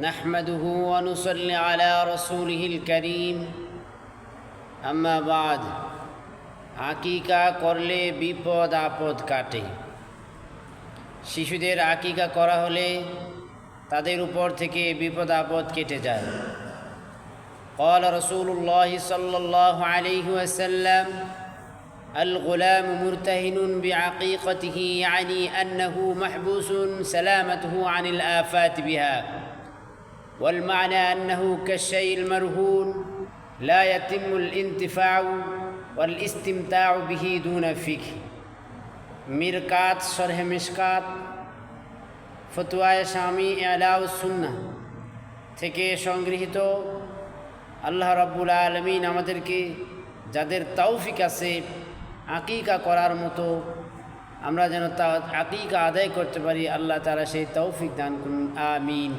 نحمده ونصلي على رسوله الكريم أما بعد আকিকা করলে বিপদ আপদ কাটে শিশুদের আকিকা করা হলে তাদের উপর থেকে বিপদ আপদ কেটে যায় قال رسول الله صلى الله عليه وسلم الغلام مرتهن بعقيقته يعني أنه محبوس سلامته عن الآفات بها والمعنى أنه كالشيء المرهون لا يتم الانتفاع والاستمتاع به دون فقه মিরকাত শরহে মিসকাত ফতুয়ায় স্বামী সুন্না থেকে সংগৃহীত আল্লাহ রাব্বুল আলমিন আমাদেরকে যাদের তৌফিক আছে আকিকা করার মতো আমরা যেন তা আকিকা আদায় করতে পারি আল্লাহ তালা সেই তৌফিক দান করুন আমিন